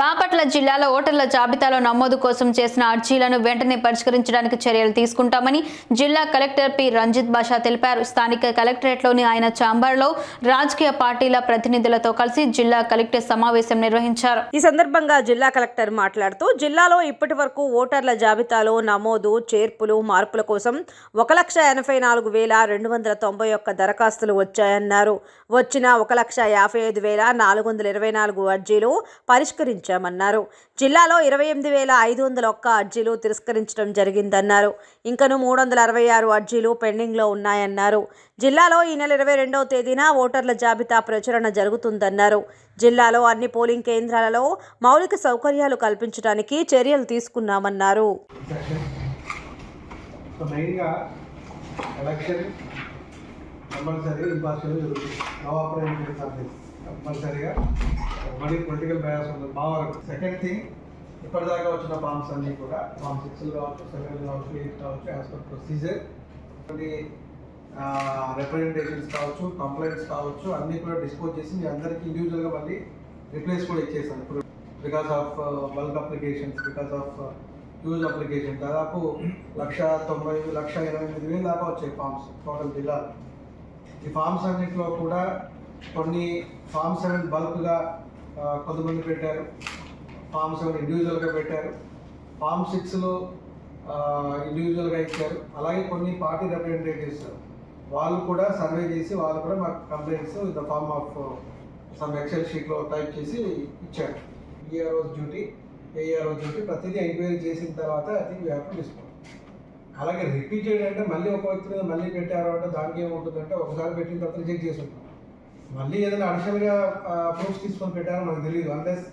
బాపట్ల జిల్లాలో ఓటర్ల జాబితాలో నమోదు కోసం చేసిన అర్జీలను వెంటనే పరిష్కరించడానికి చర్యలు తీసుకుంటామని జిల్లా కలెక్టర్ పి. రంజిత్ బాషా తెలిపారు. స్థానిక కలెక్టరేట్లోని ఆయన చాంబర్లో రాజకీయ పార్టీల ప్రతినిధులతో కలిసి జిల్లా కలెక్టర్ సమావేశం నిర్వహించారు. ఈ సందర్భంగా జిల్లా కలెక్టర్ మాట్లాడుతూ జిల్లాలో ఇప్పటి వరకు ఓటర్ల జాబితాలో నమోదు చేర్పులు మార్పుల కోసం ఒక లక్ష ఎనభై నాలుగు వేల రెండు వందల తొంభై ఒక్క దరఖాస్తులు వచ్చాయన్నారు. వచ్చిన ఒక లక్ష యాభై ఐదు వేల నాలుగు వందల ఇరవై నాలుగు అర్జీలు పరిష్కరించారు పరిష్కరించామన్నారు జిల్లాలో ఇరవై ఎనిమిది వేల ఐదు వందల ఒక్క అర్జీలు తిరస్కరించడం జరిగిందన్నారు. ఇంకను మూడు వందల అరవై ఆరు అర్జీలు పెండింగ్లో ఉన్నాయన్నారు. జిల్లాలో ఈ నెల ఇరవై రెండవ తేదీన ఓటర్ల జాబితా ప్రచురణ జరుగుతుందన్నారు. జిల్లాలో అన్ని పోలింగ్ కేంద్రాలలో మౌలిక సౌకర్యాలు కల్పించడానికి చర్యలు తీసుకున్నామన్నారు. ఎలక్షన్ కంపల్సరీ ఇంపార్షియల్ జరుగుతుంది నో సర్వీస్ కంపల్సరీగా. మళ్ళీ పొలిటికల్ బయాస్ ఉంటుంది మా వరకు సెకండ్ థింగ్ ఇప్పటిదాకా వచ్చిన ఫామ్స్ అన్నీ కూడా ఫామ్ సిక్స్ కావచ్చు సెవెన్ కావచ్చు ఎయిట్ కావచ్చు యాజ్ పర్ ప్రొసీజర్ కొన్ని రిప్రజెంటేషన్స్ కావచ్చు కంప్లైంట్స్ కావచ్చు అన్నీ కూడా డిస్పోజ్ చేసి మీ అందరికీ ఇండివిజువల్గా మళ్ళీ రిప్లేస్ కూడా ఇచ్చేసాను ఇప్పుడు because of bulk applications because of use application దాదాపు లక్ష తొంభై లక్ష ఇరవై ఎనిమిది వేలు దాకా వచ్చాయి ఫామ్స్ టోటల్ జిల్లాలో. ఈ ఫామ్స్ అన్నింటిలో కూడా కొన్ని ఫామ్ సెవెన్ బల్క్గా కొంతమంది పెట్టారు. ఫామ్ సెవెన్ ఇండివిజువల్గా పెట్టారు. ఫామ్ సిక్స్లో ఇండివిజువల్గా ఇచ్చారు. అలాగే కొన్ని పార్టీ రిప్రజెంటేటివ్స్ వాళ్ళు కూడా సర్వే చేసి వాళ్ళు కూడా మాకు complaints the form of some excel షీట్లో టైప్ చేసి ఇచ్చారు. ఈఆర్ఓస్ డ్యూటీ ఏఆర్ఓ డ్యూటీ ప్రతిదీ ఎంక్వైరీ చేసిన తర్వాత ఐ థింక్ తీసుకోండి హ్యావ్ టు డిస్కౌంట్ అలాగే రిపీటెడ్ అంటే మళ్ళీ ఒక వ్యక్తి మీద మళ్ళీ పెట్టారు అంటే దానికి ఏముంటుందంటే ఒకసారి పెట్టిన తర్వాత రిజెక్ట్ చేసి మళ్ళీ ఏదైనా అడిషనల్గా ప్రూఫ్స్ తీసుకొని పెట్టారో మనకు తెలియదు అన్లెస్